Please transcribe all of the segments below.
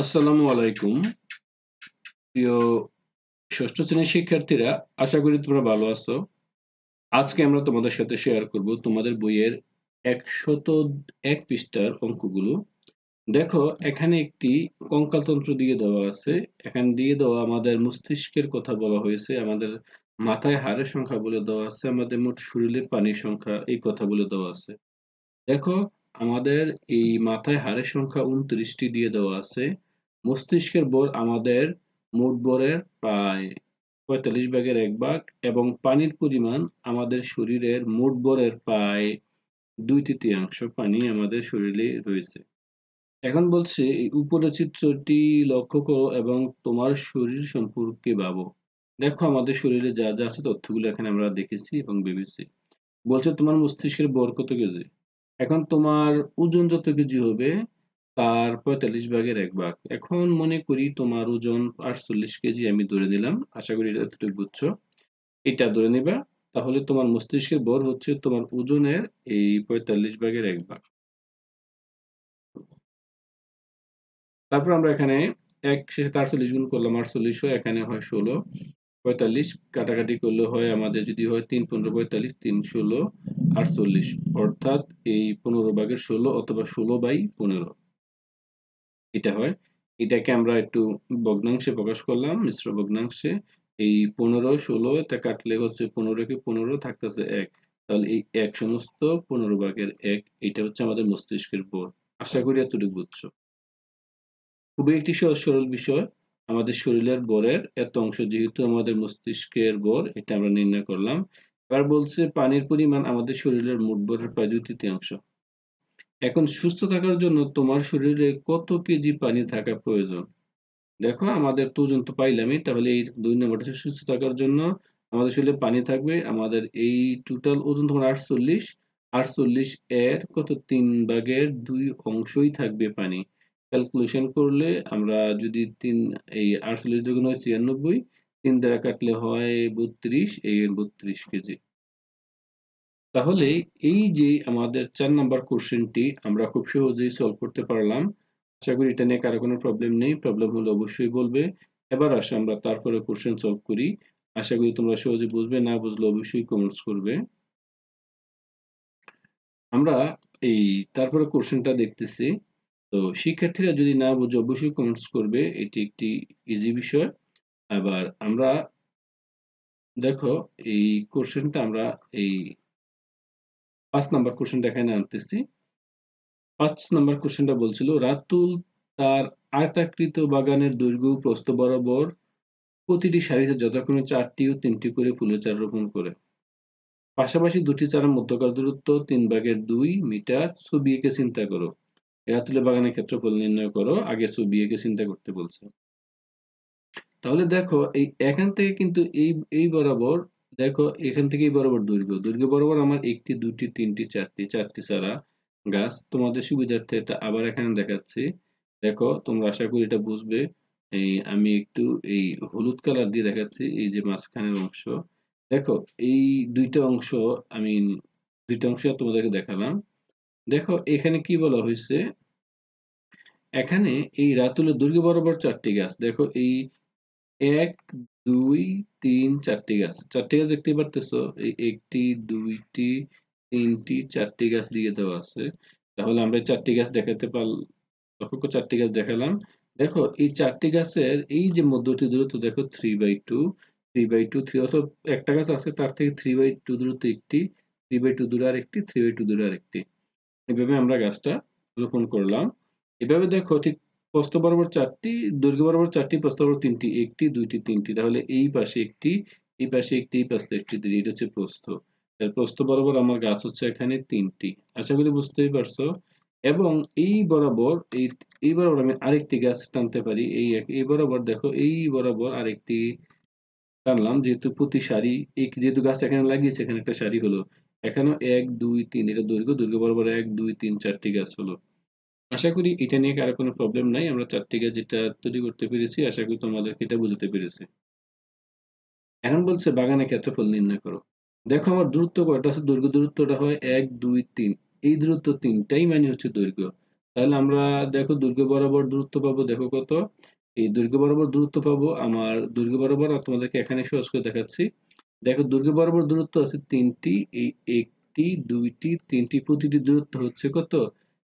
আসসালামু আলাইকুম। প্রিয় ষষ্ঠ শ্রেণির শিক্ষার্থীরা, আশা করি তোমরা ভালো আছো। আজকে আমরা তোমাদের সাথে শেয়ার করব তোমাদের বইয়ের একশত এক পৃষ্ঠার অঙ্কগুলো। দেখো, এখানে একটি কঙ্কালতন্ত্র দিয়ে দেওয়া আছে। এখানে দিয়ে দেওয়া আমাদের মস্তিষ্কের কথা বলা হয়েছে। আমাদের মাথায় হাড়ের সংখ্যা বলে দেওয়া আছে। আমাদের মোট শরীরে পানির সংখ্যা এই কথা বলে দেওয়া আছে। দেখো, আমাদের এই মাথায় হাড়ের সংখ্যা উনত্রিশটি দিয়ে দেওয়া আছে। মস্তিষ্কের ভর আমাদের মোট ভরের প্রায় পঁয়তাল্লিশ ভাগের এক ভাগ এবং পানির পরিমাণ আমাদের শরীরের মোট ভরের প্রায় দুই তৃতীয়াংশ পানি আমাদের শরীরে রয়েছে। এখন বলছে, এই উপরের চিত্রটি লক্ষ্য করো এবং তোমার শরীর সম্পর্কে ভাবো। দেখো আমাদের শরীরে যা যা আছে তথ্যগুলো এখানে আমরা দেখেছি এবং ভেবেছি। বলছে তোমার মস্তিষ্কের বর কত কেজি? এখন তোমার ওজন যত কেজি হবে তার পঁয়তাল্লিশ ভাগের এক ভাগ। এখন মনে করি তোমার ওজন আটচল্লিশ কেজি আমি ধরে নিলাম। আশা করি এটা এতটুকু বুঝছ। এটা ধরে নিবা। তাহলে তোমার মস্তিষ্কের ভর হচ্ছে তোমার ওজনের এই পঁয়তাল্লিশ ভাগের এক ভাগ। তারপর আমরা এখানে এক শেষে আটচল্লিশ গুণ করলাম, আটচল্লিশ হয় এখানে হয় ষোলো। পঁয়তাল্লিশ কাটাকাটি করলে হয় আমাদের যদি হয় তিন পনেরো পঁয়তাল্লিশ, তিন ষোলো, আটচল্লিশ। অর্থাৎ এই পনেরো ভাগের ষোলো অথবা ষোলো বাই পনেরো। এটা হয়। এটাকে আমরা একটু ভগ্নাংশে প্রকাশ করলাম, মিশ্র ভগ্নাংশে। এই পনেরো, ষোলো, এটা কাটলে হচ্ছে পনেরো পনেরোকে পনেরো থাকতেছে এক। তাহলে এই এক সমস্ত পনেরো ভাগের এক, এটা হচ্ছে আমাদের মস্তিষ্কের বোর আশা করি এতটুকু বুঝছ। খুবই একটি সহজ, সরল বিষয়। আমাদের শরীরের বরের এত অংশ যেহেতু আমাদের মস্তিষ্কের বর এটা আমরা নির্ণয় করলাম। এবার বলছে পানির পরিমাণ আমাদের শরীরের মোট বরের প্রায় দুই তৃতীয়াংশ এখন সুস্থ থাকার জন্য তোমার শরীরে কত কেজি পানি থাকা প্রয়োজন? দেখো, আমাদের ওজন তো পাইলামই, তাহলে এই দুই নম্বরটা সুস্থ থাকার জন্য আমাদের শরীরে পানি থাকবে। আমাদের এই টোটাল ওজন তোমার আটচল্লিশ আটচল্লিশ এর কত? তিন ভাগের দুই অংশই থাকবে পানি। ক্যালকুলেশন করলে আমরা যদি তিন, এই আটচল্লিশ দুগুণ হয় ছিয়ানব্বই, তিন দ্বারা কাটলে হয় বত্রিশ, এই বত্রিশ কেজি। তাহলে এই যে আমাদের চার নাম্বার কোশ্চেনটি আমরা খুব সহজেই সলভ করতে পারলাম। আশা করি এটা নিয়ে কারও কোনো প্রবলেম নেই। প্রবলেম হলে অবশ্যই বলবে। এবার আসে আমরা তারপরে কোশ্চেন সলভ করি। আশা করি তোমরা সহজে বুঝবে, না বুঝলে অবশ্যই কমেন্টস করবে। আমরা এই তারপরে কোশ্চেনটা দেখতেছি। তো শিক্ষার্থীরা যদি না বুঝে অবশ্যই কমেন্টস করবে। এটি একটি ইজি বিষয়। আবার আমরা দেখো এই কোশ্চেনটা আমরা এই পাঁচ নাম্বার কোশ্চেনটা এখানে আনতেছি। পাঁচ নাম্বার কোশ্চেনটা বলছিল, রাতুল তার আয়তাকৃত বাগানের দৈর্ঘ্য প্রস্থ বরাবর প্রতিটি সারিতে যথাক্রমে চারটি ও তিনটি করে ফুলের চারা রোপণ করে। পাশাপাশি দুটি চারার মধ্যকার দূরত্ব তিন ভাগের দুই মিটার, ছবি এঁকে চিন্তা করো। রাতুলের বাগানের ক্ষেত্রফল নির্ণয় করো, আগে ছবি এঁকে চিন্তা করতে বলছে। তাহলে দেখো, এই এখান থেকে কিন্তু এই এই বরাবর দেখো, এখান থেকেই বরাবর দৈর্ঘ্য। দৈর্ঘ্য বরাবর আমার একটি, দুটি, তিনটি, চারটি চারটি চারা গাছ। তোমাদের সুবিধার্থে এটা আবার এখানে দেখাচ্ছি। দেখো, তোমরা আশা করি এটা বুঝবে। এই আমি একটু এই হলুদ কালার দিয়ে দেখাচ্ছি, এই যে মাঝখানের অংশ। দেখো, এই দুইটা অংশ আমি দুইটা অংশ তোমাদেরকে দেখালাম। দেখো, এখানে কি বলা হয়েছে? এখানে এই রাতুলের দৈর্ঘ্য বরাবর চারটি গাছ। দেখো, এই এক দুই, তিন, চারটি গাছ। চারটি গাছ দেখতে পারতেছো, এই একটি, দুইটি, তিনটি, চারটি গাছ দিয়ে দেওয়া আছে। তাহলে আমরা চারটি গাছ দেখাতে পার লক্ষ্য চারটি গাছ দেখালাম। দেখো, এই চারটি গাছের এই যে মধ্যটি দূরত্ব, দেখো three by two three by two three অথবা একটা গাছ আছে, তার থেকে থ্রি বাই টু দূরত্ব একটি থ্রি বাই টু দূরে আরেকটি থ্রি বাই টু দূরে আরেকটি। এভাবে আমরা গাছটা রোপণ করলাম। এভাবে দেখো, ঠিক প্রস্থ বরাবর চারটি, দৈর্ঘ্য বরাবর চারটি, প্রস্থ বরাবর তিনটি, একটি, দুইটি, তিনটি। তাহলে এই পাশে একটি, এই পাশে একটি, এই পাশে একটি এটা হচ্ছে প্রস্থ। প্রস্থ বরাবর আমার গাছ হচ্ছে এখানে তিনটি। আশা করি বুঝতেই পারছ? এবং এই বরাবর, এই এই বরাবর আমি আরেকটি গাছ টানতে পারি। এই এই বরাবর দেখো, এই বরাবর আরেকটি টানলাম। যেহেতু প্রতি সারি এই যেহেতু গাছ এখানে লাগিয়েছে, এখানে একটা সারি হলো। এখানেও এক, দুই, তিন, এটা দৈর্ঘ্য। দৈর্ঘ্য বরাবর এক, দুই, তিন, চারটি গাছ হলো। আশা করি এটা নিয়ে কারও কোনো প্রবলেম নাই। আমরা চারটি গাছ যেটা তৈরি করতে পেরেছি, আশা করি তোমাদেরকে এটা বুঝতে পেরেছি। এখন বলছে, বাগানে ক্ষেত্রফল নির্ণয় করো। দেখো, আমার দূরত্ব কয়টা আছে? দৈর্ঘ্য দূরত্বটা হয় এক, দুই, তিন। এই দূরত্ব তিনটাই মানে হচ্ছে দৈর্ঘ্য। তাহলে আমরা দেখো, দৈর্ঘ্য বরাবর দূরত্ব পাবো, দেখো কত। এই দৈর্ঘ্য বরাবর দূরত্ব পাবো, আমার দৈর্ঘ্য বরাবর, আর তোমাদেরকে এখানে সহজ করে দেখাচ্ছি। দেখো, দৈর্ঘ্য বরাবর দূরত্ব আছে তিনটি। এই একটি, দুইটি, তিনটি প্রতিটি দূরত্ব হচ্ছে কত?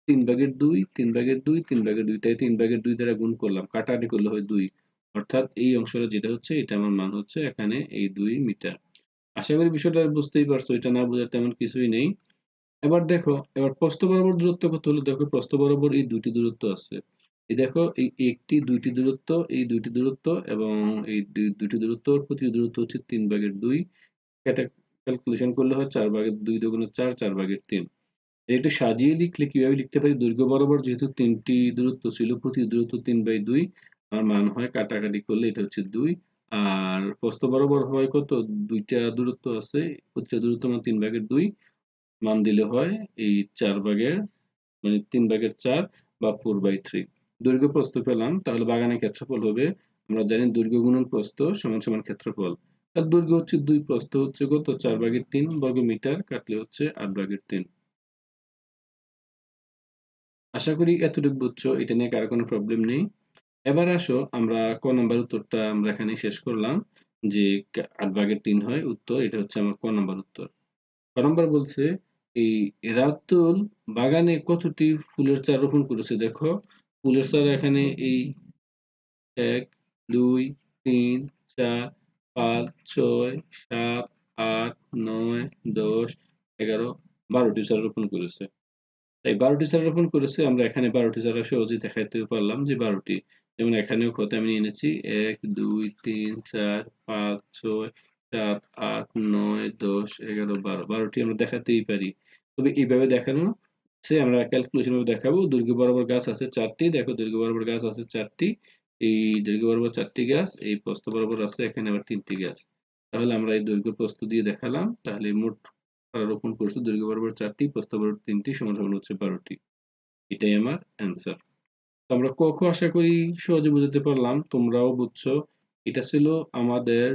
তিন ভাগের দুই, তিন ভাগের দুই, তিন ভাগের দুই। তাই তিন ভাগের দুই দ্বারা গুণ করলাম। কাটাকাটি করলে হয় দুই। অর্থাৎ এই অংশটা যেটা হচ্ছে, এটা আমার মান হচ্ছে এখানে এই দুই মিটার। আশা করি বিষয়টা বুঝতেই পারছ, এটা না বোঝার তেমন কিছুই নেই। এবার দেখো, এবার প্রস্থ বরাবর দূরত্ব কত হলো? দেখো, প্রস্থ বরাবর এই দুইটি দূরত্ব আছে। এই দেখো, এই একটি, দুইটি দূরত্ব, এই দুইটি দূরত্ব এবং এই দুই- দুইটি দূরত্ব প্রতি দূরত্ব হচ্ছে তিন ভাগের দুই। ক্যালকুলেশন করলে হয় চার ভাগের দুই দুগুণে চার চার ভাগের তিন। এটা সাজিয়ে লিখলে কীভাবে লিখতে পারি? দৈর্ঘ্য বরাবর যেহেতু তিনটি দূরত্ব ছিল, প্রতি দূরত্ব তিন বাই দুই আর মান হয় কাটাকাটি করলে এটা হচ্ছে দুই। আর প্রস্থ বরাবর হয় কত? দুইটা দূরত্ব আছে প্রতিটা দূরত্ব মানে তিন ভাগের দুই। মান দিলে হয় এই চার ভাগের মানে তিন ভাগের চার বা ফোর বাই থ্রি দৈর্ঘ্য প্রস্থ পেলাম, তাহলে বাগানের ক্ষেত্রফল হবে, আমরা জানি দৈর্ঘ্য গুণন প্রস্থ সমান সমান ক্ষেত্রফল। তার দৈর্ঘ্য হচ্ছে দুই, প্রস্থ হচ্ছে কত? চার ভাগের তিন বর্গ মিটার কাটলে হচ্ছে আট ভাগের তিন। আশা করি এতটুকু বুঝছ, এটা নিয়ে কারও কোনো প্রবলেম নেই। এবার আসো, আমরা ক নাম্বার উত্তরটা আমরা এখানে শেষ করলাম, যে আট ভাগের তিন হয় উত্তর, এটা হচ্ছে আমার ক নাম্বার উত্তর। ক নাম্বার বলছে, এই রাতুল বাগানে কতটি ফুলের চারা রোপণ করেছে দেখো। ফুলের চারা এখানে এই এক, দুই, তিন, চার, পাঁচ, ছয়, সাত, আট, নয়, দশ, এগারো, বারোটি চারা রোপণ করেছে। তাই বারোটি চারা রোপণ করেছে, আমরা এখানে বারোটি চারা সহজেই দেখাইতে পারলাম যে বারোটি। যেমন এখানেও কত আমি নিয়ে এনেছি এক, দুই, তিন, চার, পাঁচ, ছয়, সাত, আট, নয়, দশ, এগারো, বারো। বারোটি আমরা দেখাতেই পারি। তবে এইভাবে দেখানো সে আমরা ক্যালকুলেশন দেখাবো। দৈর্ঘ্য বরাবর গাছ আছে চারটি। দেখো, দৈর্ঘ্য বরাবর গাছ আছে চারটি। এই দৈর্ঘ্য বরাবর চারটি গাছ, এই প্রস্থ বরাবর আছে এখানে আবার তিনটি গাছ। তাহলে আমরা এই দৈর্ঘ্য প্রস্থ দিয়ে দেখালাম। তাহলে মোট রোপণ করছে দৈর্ঘ্য বরাবর চারটি, প্রস্থ বরাবর তিনটি, সমান সমান হচ্ছে বারোটি। এটাই আমার অ্যান্সার তো আমরা ক খ আশা করি সহজে বুঝতে পারলাম। তোমরাও বুঝছ। এটা ছিল আমাদের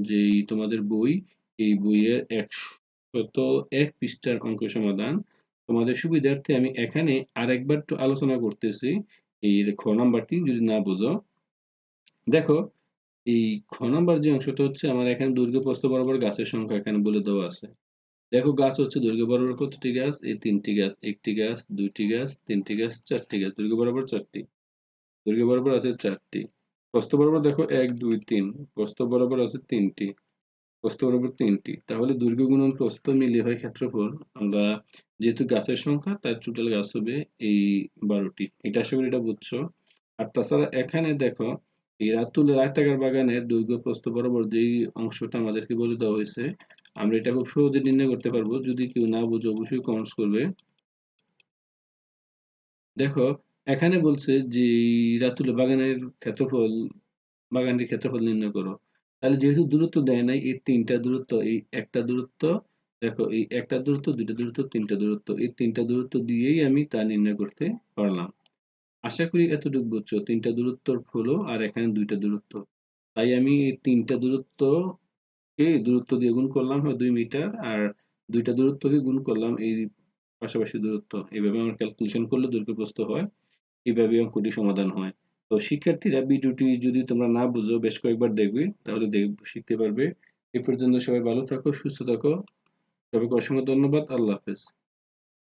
যেই তোমাদের বই। এই বইয়ের একশত এক পৃষ্ঠার অঙ্ক সমাধান। তোমাদের সুবিধার্থে আমি এখানে আরেকবার একটু আলোচনা করতেছি। এই খ নাম্বারটি যদি না বুঝো। দেখো, এই খ নাম্বার যে অংশটা হচ্ছে, আমার এখানে দৈর্ঘ্য, প্রস্থ বরাবর গাছের সংখ্যা এখানে বলে দেওয়া আছে। দেখো গাছ হচ্ছে দৈর্ঘ্য বরাবর কতটি গাছ? এই তিনটি গাছ, একটি গাছ, দুইটি গাছ, তিনটি গাছ, চারটি গাছ। দৈর্ঘ্য বরাবর চারটি দৈর্ঘ্য বরাবর আছে চারটি। প্রস্থ বরাবর দেখো এক, দুই, তিন। প্রস্থ বরাবর আছে তিনটি প্রস্থ বরাবর তিনটি। তাহলে দৈর্ঘ্য গুণন প্রস্থ মিলিয়ে হয় ক্ষেত্রফল। আমরা যেহেতু গাছের সংখ্যা তার টোটাল গাছ হবে এই বারোটি। এটা আশা করি এটা বুঝছ। আর তাছাড়া এখানে দেখো, এই রাতুলের আয়তাকার বাগানের দৈর্ঘ্য প্রস্থ বরাবর যেই অংশটা আমাদেরকে বলে দেওয়া হয়েছে আমরা এটা খুব সহজে নির্ণয় করতে পারব। যদি কেউ না বুঝে, অবশ্যই কমেন্টস করবে। দেখো, এখানে বলছে যে রাতুলে বাগানের ক্ষেত্রফল বাগানটির ক্ষেত্রফল নির্ণয় করো। তাহলে যেহেতু দূরত্ব দেয় নাই, এই তিনটা দূরত্ব, এই একটা দূরত্ব, দেখো, এই একটা দূরত্ব, দুইটা দূরত্ব, তিনটা দূরত্ব, এই তিনটা দূরত্ব দিয়েই আমি তা নির্ণয় করতে পারলাম। আশা করি এতটুকু বুঝছ, তিনটা দূরত্বর হলো আর এখানে দুইটা দূরত্ব। তাই আমি এই তিনটা দূরত্বকে দূরত্ব দিয়ে গুণ করলাম হয় দুই মিটার, আর দুইটা দূরত্বকে গুণ করলাম এই পাশাপাশি দূরত্ব। এইভাবে আমার ক্যালকুলেশন করলে দৈর্ঘ্যপ্রস্থ হয় এইভাবে অঙ্কটি সমাধান হয়। তো শিক্ষার্থীরা ভিডিওটি যদি তোমরা না বুঝো, বেশ কয়েকবার দেখবে, তাহলে দেখ, শিখতে পারবে। এ পর্যন্ত সবাই ভালো থাকো, সুস্থ থাকো। সবাইকে অসংখ্য ধন্যবাদ। আল্লাহ হাফেজ।